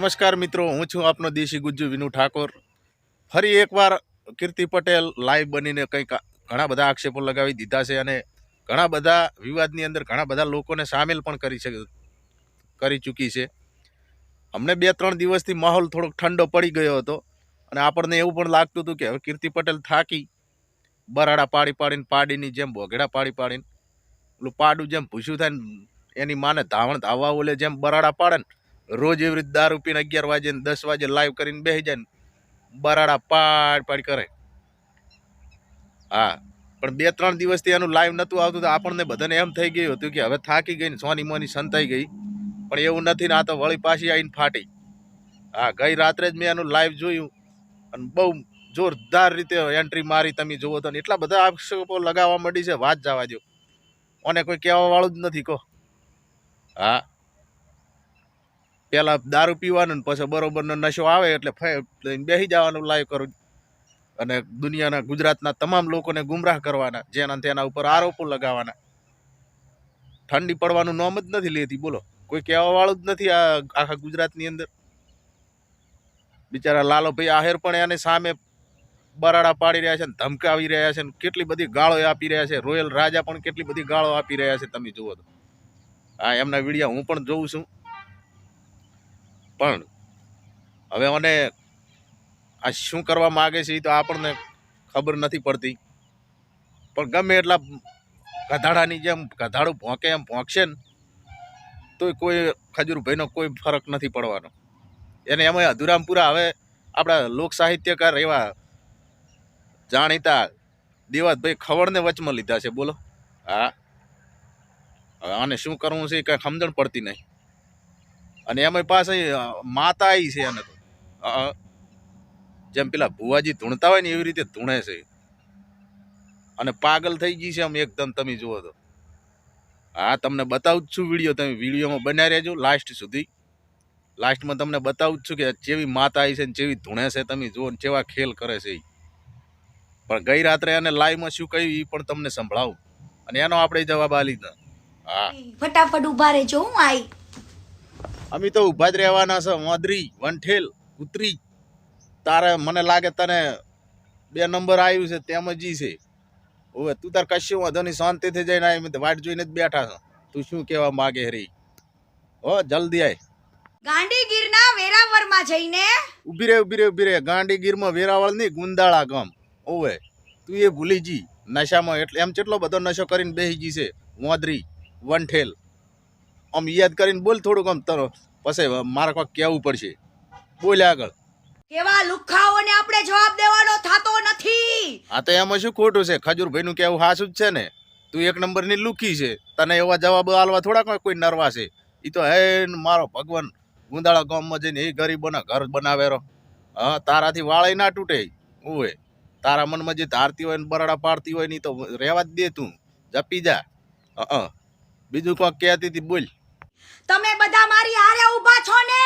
નમસ્કાર મિત્રો, હું છું આપનો દેશી ગુજ્જુ વિનુ ઠાકોર. ફરી એકવાર કીર્તિ પટેલ લાઈવ બનીને કંઈક ઘણા બધા આક્ષેપો લગાવી દીધા છે અને ઘણા બધા વિવાદની અંદર ઘણા બધા લોકોને સામેલ પણ કરી શકે કરી ચૂકી છે. અમને બે ત્રણ દિવસથી માહોલ થોડોક ઠંડો પડી ગયો હતો અને આપણને એવું પણ લાગતું હતું કે હવે કીર્તિ પટેલ થાકી, બરાડા પાડી પાડીને પાડીની જેમ બોગેડા પાડી પાડીને પેલું પાડું જેમ ભૂસ્યું થાય ને એની માને ધાવણ ધાવવા ઓલે જેમ બરાડા પાડે ને રોજ એવી રીતે દારૂ પીને અગિયાર વાગે દસ વાગે લાઈવ કરીને બેસી જાય બરાડા પાડ પાડ કરે. હા, પણ બે ત્રણ દિવસથી એનું લાઈવ નહોતું આવતું તો આપણને બધાને એમ થઈ ગયું હતું કે હવે થાકી ગઈ ને, સોની મોની સંતાઈ ગઈ. પણ એવું નથી ને આ તો વળી પાછી આવીને ફાટી. હા, ગઈ રાત્રે જ મેં એનું લાઈવ જોયું અને બહુ જોરદાર રીતે એન્ટ્રી મારી તમે જુઓ તો એટલા બધા આક્ષેપો લગાવવા માંડી છે, વાત જવા દો અને કોઈ કહેવાવાળું જ નથી, કહો. હા. પેલા દારૂ પીવાનું ને પછી બરોબરનો નશો આવે એટલે બેસી જવાનું લાઈવ કરું. અને દુનિયાના, ગુજરાતના તમામ લોકોને ગુમરાહ કરવાના, જેના તેના ઉપર આરોપો લગાવવાના ઠંડી પડવાનું નોમ જ નથી લેતી, બોલો. કોઈ કહેવા વાળું જ નથી આ આખા ગુજરાતની અંદર. બિચારા લાલોભાઈ આહેર પણ એને સામે બરાડા પાડી રહ્યા છે ને ધમકાવી રહ્યા છે ને કેટલી બધી ગાળો આપી રહ્યા છે. રોયલ રાજા પણ કેટલી બધી ગાળો આપી રહ્યા છે, તમે જુઓ તો. હા એમના વિડીયા હું પણ જોઉં છું. પણ હવે મને આ શું કરવા માગે છે એ તો આપણને ખબર નથી પડતી. પણ ગમે એટલા ગધાડાની જેમ ગધાડું ભોંકે એમ ભોંકશે ને તો કોઈ ખજૂરભાઈનો કોઈ ફરક નથી પડવાનો. એને એમાં અધુરામપુરા હવે આપણા લોક સાહિત્યકાર એવા જાણીતા દેવાતભાઈ ખવડને વચમાં લીધા છે, બોલો. હા. હવે આને શું કરવું છે કાંઈ સમજણ પડતી નહીં. અને એમાં પાસે માતા આવી છે એને તો જેમ પેલા ભુવાજી ધૂણતા હોય ને એવી રીતે ધૂણે છે. અને પાગલ થઈ ગઈ છે આમ એકદમ, તમે જુઓ તો. હા, તમને બતાવું જ છું વીડિયો, તમે વિડીયોમાં બનાવી રહેજો લાસ્ટ સુધી. લાસ્ટમાં તમને બતાવું જ છું કે જેવી માતા આવી છે ને જેવી ધૂણે છે, તમે જુઓ ને કેવા ખેલ કરે છે. પણ ગઈ રાત્રે એને લાઈવમાં શું કહ્યું એ પણ તમને સંભળાવું. અને એનો આપણે જવાબ આલી લીધા હા. ફટાફટ ઊભા રહેજો, હું આઈ. અમે તો ઊભા જ રહેવાના છે મોદરી વંઠેલ કૂતરી તારે મને લાગે તને બે નંબર આવ્યું છે તેમ જ છે. હવે તું તાર કશું વાંધો નહીં શાંતિથી જઈને આવી વાટ જોઈને જ બેઠા છો. તું શું કહેવા માગે હરી? હો જલ્દી આય. ગાંડીગીરના વેરાવળમાં જઈને? ઊભી રે ઊભી રે ઊભી રે. ગાંડી ગીરમાં વેરાવળ નહીં ગુંદાળા ગામ. ઓવે તું એ ભૂલી જી. નશામાં એટલે એમ કેટલો બધો નશો કરીને બેસી જી છે મોદરી વંઠેલ. આમ યાદ કરીને બોલ થોડુંક આમ તરો. પછી મારે કોઈ કહેવું પડશે. બોલે આગળ. કેવા લુખાઓને આપણે જવાબ દેવાનો થાતો નથી. આ તો એમાં શું ખોટું છે? ખજૂરભાઈનું કેવું હાસું જ છે ને. તું એક નંબરની લુખી છે. તને એવા જવાબ આલવા થોડા કોઈ કોઈ નરવા છે. એ તો હે ન મારો ભગવાન. ગુંદાળા ગામમાં જઈને એ ગરીબોના ઘર બનાવેરો હા તારાથી વાળે ના તૂટે ઓય તારા મનમાં જે ધારતી હોય ને બરાડા પાડતી હોય ને તો રહેવા જ દે તું. જપી જા. હ બીજું કોઈ કહેતી હતી બોલ. તમે બધા મારી હારે ઊભા છો ને?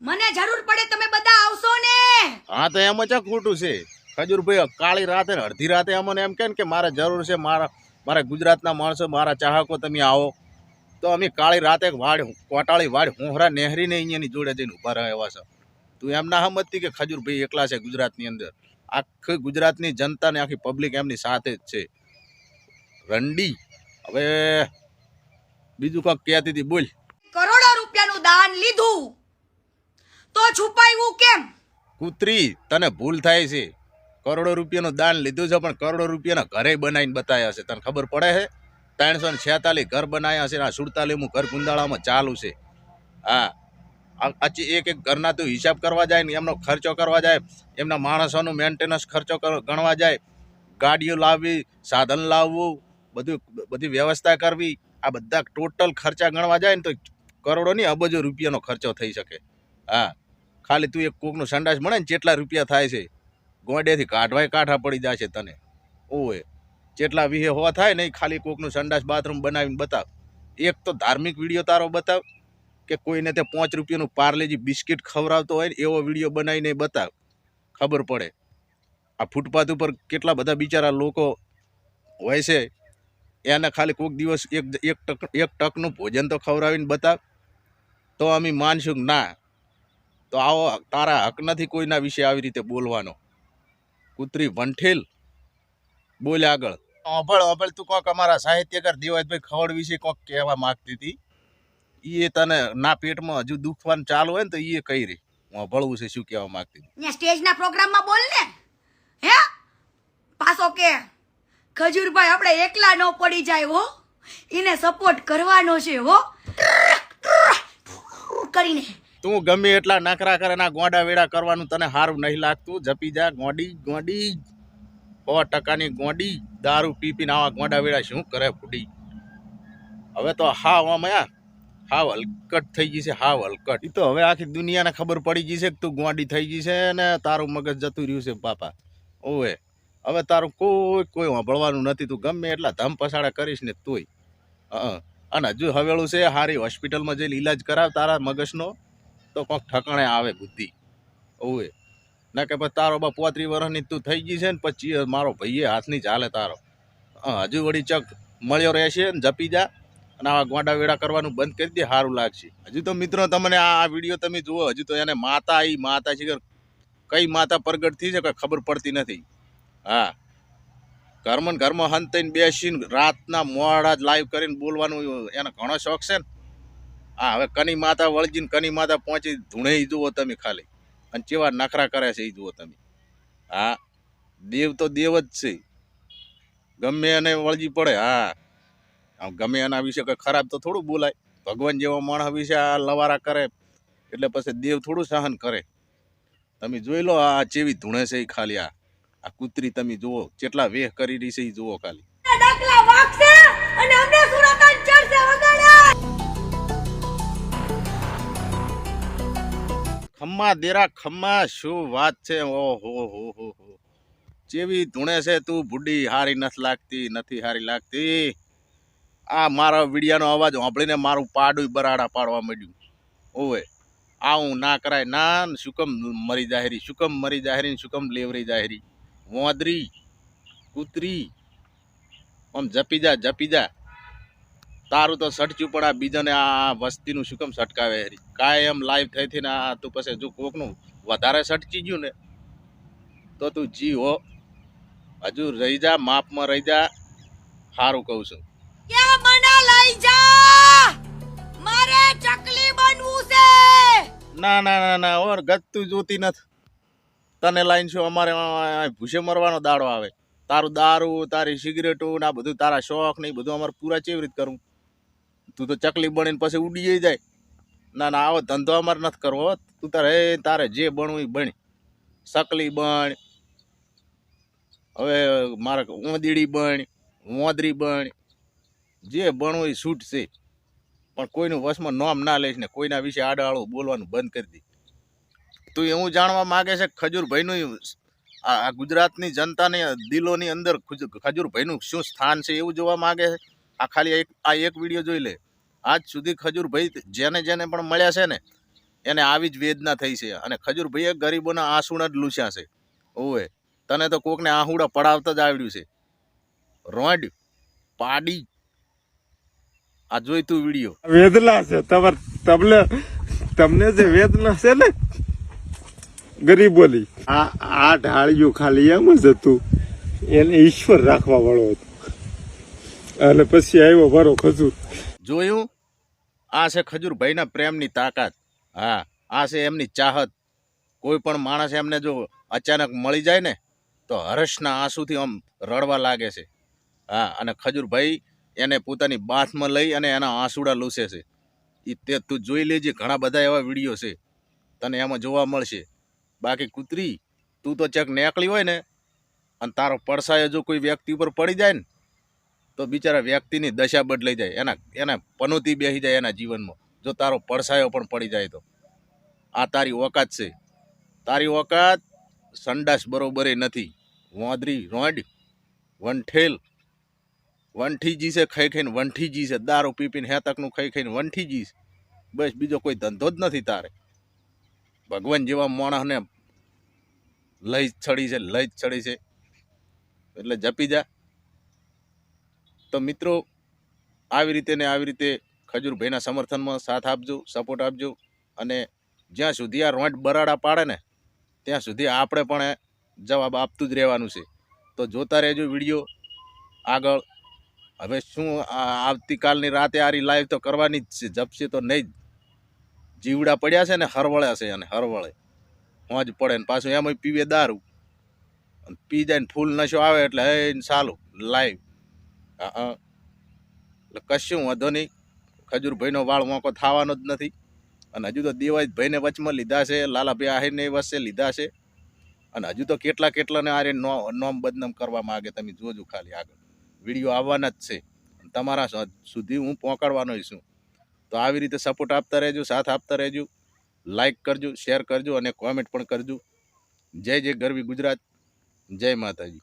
મને જરૂર પડે તમે બધા આવશો ને? હા, તો એમ જ ખોટું છે. ખજૂરભાઈ કાળી રાતે અડધી રાતે અમને એમ કે મારે જરૂર છે મારા મારા ગુજરાતના માણસો, મારા ચાહકો તમે આવો. તો અમે કાળી રાતે વાડ કોટાળી વાડ હોંહરા નહેરીને અહીંયાની જોડે જઈને ઊભા રહ્યા છો. તું એમ ના સમજતી કે ખજૂરભાઈ એકલા છે ગુજરાતની અંદર? આખી ગુજરાતની જનતા ને આખી પબ્લિક એમની સાથે જ છે. રંડી. હવે બીજું કાંક કહેતી હતી બોલ. કરોડો રૂપિયાનું દાન લીધું. તો છુપાવ્યું કેમ? કૂતરી તને ભૂલ થાય છે. કરોડો રૂપિયાનું દાન લીધું છે પણ કરોડો રૂપિયાના ઘરે બનાવીને બતાવ્યા છે. તને ખબર પડે છે? ત્રણસો ને છેતાલીસ ઘર બનાવ્યા છે આ સુડતાલીમું ઘર ગુંદાળામાં ચાલુ છે. હા. આચી એક એક ઘરના તું હિસાબ કરવા જાય ને એમનો ખર્ચો કરવા જાય એમના માણસોનું મેન્ટેનન્સ ખર્ચો ગણવા જાય ગાડીઓ લાવવી સાધન લાવવું બધું બધી વ્યવસ્થા કરવી આ બધા ટોટલ ખર્ચા ગણવા જાય ને તો કરોડો નહીં અબજો રૂપિયાનો ખર્ચો થઈ શકે. હા, ખાલી તું એક કોકનું સંડાસ મળે ને કેટલા રૂપિયા થાય છે, ગોંડેથી કાઢવાય કાંઠા પડી છે તને. ઓએ જેટલા વિહે હોવા થાય ને ખાલી કોકનું સંડાસ બાથરૂમ બનાવીને બતાવ. એક તો ધાર્મિક વીડિયો તારો બતાવ, કે કોઈને તે પાંચ રૂપિયાનું પાર્લેજી બિસ્કિટ ખવડાવતો હોય ને એવો વીડિયો બનાવીને બતાવ. ખબર પડે. આ ફૂટપાથ ઉપર કેટલા બધા બિચારા લોકો હોય છે એને ખાલી કોઈક દિવસ એક એક ટક એક ટકનું ભોજન તો ખવડાવીને બતાવ. તો અમે માનશું ના તો આવો તારા હક નથી કોઈના વિશે આવી રીતે બોલવાનો. કૂતરી વંઠેલ બોલ આગળ. અભળ અભળ તું કોક અમારા સાહિત્યકાર દેવાજભાઈ ખવડ વિશે કોક કહેવા માગતી હતી? એ તને ના પેટમાં હજુ દુખવાનું ચાલુ હોય ને તો એ કહી રહી. હું અભળવું છે શું કહેવા માગતી હતી. સ્ટેજના પ્રોગ્રામમાં બોલ ને. હે? પાછો કે. ખજૂરભાઈ આપણે એકલા ન પડી જાય હો. એને સપોર્ટ કરવાનો છે હો. કરીને. તું ગમે એટલા નખરા કરે ના ગોંડા વેડા કરવાનું તને સારું નહીં લાગતું. જપી જા ગોડી ગોડી. સો ટકાની ગોડી. દારૂ પી પીને આવા ગોંડા વેડા શું કરે ફૂડી હવે તો હાવ આમયા હાવ હલકટ થઈ ગઈ છે હાવ હલકટ. એ તો હવે આખી દુનિયાને ખબર પડી ગઈ છે કે તું ગોંડી થઈ ગઈ છે ને તારું મગજ જતું રહ્યું છે બાપા. ઓવે. હવે તારું કોઈ કોઈ સાંભળવાનું નથી. તું ગમે એટલા ધમ પસાડા કરીશ ને તોય. હં અને હજુ હવેળું છે, હારી હોસ્પિટલમાં જઈને ઈલાજ કરાવ તારા મગજનો, તો કોઈક ઠકાણે આવે બુદ્ધિ. ઓવે. ના કે પછી તારો બા પોત્રી વર્ષની તું થઈ ગઈ છે ને, પછી મારો ભાઈએ હાથની ચાલે તારો. હજુ વળી ચક મળ્યો રહેશે ને, જપી જા. અને આવા ગોંડા વેડા કરવાનું બંધ કરી દે સારું લાગશે. હજુ તો મિત્રો તમને આ વીડિયો તમે જુઓ, હજુ તો એને માતા આવી માતા છે કઈ માતા પ્રગટ થઈ છે કઈ ખબર પડતી નથી. હા. ઘરમાં ને ઘરમાં હંતાઈને બેસીને રાતના મોડા જ લાઈવ કરીને બોલવાનું એને ઘણો શોખ છે ને. હા, હવે કની માતા વળજીને કની માતા પહોંચી ધૂણે જુઓ તમે ખાલી. અને કેવા નખરા કરે છે એ જુઓ તમે. હા, દેવ તો દેવ જ છે. ગમે એને વળજી પડે, હા. ગમે એના વિશે કંઈ ખરાબ તો થોડું બોલાય. ભગવાન જેવો માણસ વિશે આ લવારા કરે, એટલે પછી દેવ થોડું સહન કરે. તમે જોઈ લો આ ચેવી ધૂણે છે એ ખાલી આ. આ કૂતરી તમે જુઓ કેટલા વેહ કરી રહી છે એ જુઓ ખાલી. ખમ્મા દેરા ખમ્મા શું વાત છે? ઓહો હો હો હો. જેવી ધૂણે છે તું બુડી હારી નથી લાગતી નથી હારી લાગતી. આ મારા વિડિયાનો અવાજ સાંભળીને મારું પાડું બરાડા પાડવા માંડ્યું. ઓવે આવું ના કરાય. ના શુકમ શું કમ મરી જાહેરી શું કમ મરી જાહેરી શુકમ શું કમ લેવરી જાહેરી. વોંદરી કૂતરી આમ જપી જા જપી જા. તારું તો સટચ્યું પણ આ બીજાને આ વસ્તીનું શું કેમ સટકાવે હેરી? કાંઈ એમ લાઈવ થઈ થઈને આ તું પછી જો કોકનું વધારે સટકી ગયું ને તો તું જી હો. હજુ રહી જા માપમાં રહી જા. સારું કહું છું. ના ના ના ના ઓર ગતું જોતી નથી. તને લાઈન શું? અમારે ભૂસે મરવાનો દાડો આવે. તારું દારૂ, તારી સિગરેટો ને આ બધું તારા શોખ ને બધું અમારે પૂરા કેવી રીતે કરવું તું તો ચકલી બનીને પછી ઉડી જાય. ના ના, આવો ધંધો અમારે નથી કરવો. તું તારે તારે જે બનવું એ બની. સકલી બણ હવે મારે ઊંદીડી બણ મોદરી બણ જે બણવું એ છૂટશે. પણ કોઈનું વશમાં નોમ ના લઈશ ને કોઈના વિશે આડાળું બોલવાનું બંધ કરી દે. તું એવું જાણવા માગે છે ખજૂરભાઈનું આ ગુજરાતની જનતાની, દિલોની અંદર ખજૂરભાઈનું શું સ્થાન છે એવું જોવા માગે છે? આ ખાલી એક, આ એક વીડિયો જોઈ લે. આજ સુધી ખજૂરભાઈ જેને જેને પણ મળ્યા છે ને, એને આવી જ વેદના થઈ છે. અને ખજૂરભાઈએ ગરીબોના આંસુણા જ લૂછ્યા છે. ઓવે, તને તો કોકને આહુડા પડાવતા જ આવડ્યું છે. રોડ, પાડી. આ જોઈતું વીડિયો. વેદના છે. તમાર, તમને તમને જે વેદના છે ને ગરીબોની આ આ ઢાળિયું ખાલી એમ જ હતું. એને ઈશ્વર રાખવા વાળો હતો. અને પછી આવ્યો મારો ખજૂર. જોયું? આ છે ખજૂરભાઈના પ્રેમની તાકાત. હા, આ છે એમની ચાહત. કોઈ પણ માણસ એમને જો અચાનક મળી જાય ને, તો હર્ષના આંસુથી આમ રડવા લાગે છે. હા, અને ખજૂરભાઈ એને પોતાની બાથમાં લઈ અને એના આંસુડા લૂસે છે. એ તે તું જોઈ લેજે, ઘણા બધા એવા વીડિયો છે. તને એમાં જોવા મળશે. બાકી કૂતરી, તું તો ચેક નેકળી હોય ને, અને તારો પડસાયો જો કોઈ વ્યક્તિ ઉપર પડી જાય ને, તો બિચારા વ્યક્તિની દશા બદલાઈ જાય. એના એના પનોતી બેસી જાય એના જીવનમાં. જો તારો પડસાયો પણ પડી જાય તો. આ તારી ઓકાત છે. તારી ઓકાત સંડાસ બરોબરે નથી. વોંદરી રોડ, વંઠેલ, વંઠીજી છે, ખાઈ ખાઈને વંઠીજી છે. દારૂ પી પીને હેતકનું ખાઈ ખાઈને વંઠીજી છે. બસ બીજો કોઈ ધંધો જ નથી તારે. ભગવાન જેવા માણસને લઈ છડી છે, લઈ છડી છે. એટલે જપી જા. તો મિત્રો, આવી રીતે ને આવી રીતે ખજૂરભાઈના સમર્થનમાં સાથ આપજો સપોર્ટ આપજો. અને જ્યાં સુધી આ રોંટ બરાડા પાડે ને, ત્યાં સુધી આપણે પણ જવાબ આપતું જ રહેવાનું છે. તો જોતા રહેજો વીડિયો આગળ. હવે શું આવતીકાલની રાતે આરી લાઈવ તો કરવાની જ છે, જપશે તો નહીં જ. જીવડા પડ્યા છે ને હરવળ્યા છે અને હરવળે. હોજ પડે ને પાછું એમાં પીવે દારૂ. અને પી જાય ને ફૂલ નશો આવે એટલે હે સાલું લાઈવ હા એટલે કશું વાંધો નહીં. ખજૂરભાઈનો વાળ મોકો થવાનો જ નથી. અને હજુ તો દેવાજ ભાઈને વચમાં લીધા છે, લાલાભાઈ આહિરને વચ્ચે લીધા છે. અને હજુ તો કેટલા કેટલાને આરે નોમ બદનામ કરવા માગે તમે જોજો ખાલી આગળ. વીડિયો આવવાના જ છે. તમારા સુધી હું પહોંચાડવાનો છું. તો આવી રીતે સપોર્ટ આપતા રહેજો, સાથ આપતા રહેજો. લાઈક કરજો શેર કરજો અને કોમેન્ટ પણ કરજો. જય જય ગરવી ગુજરાત જય માતાજી.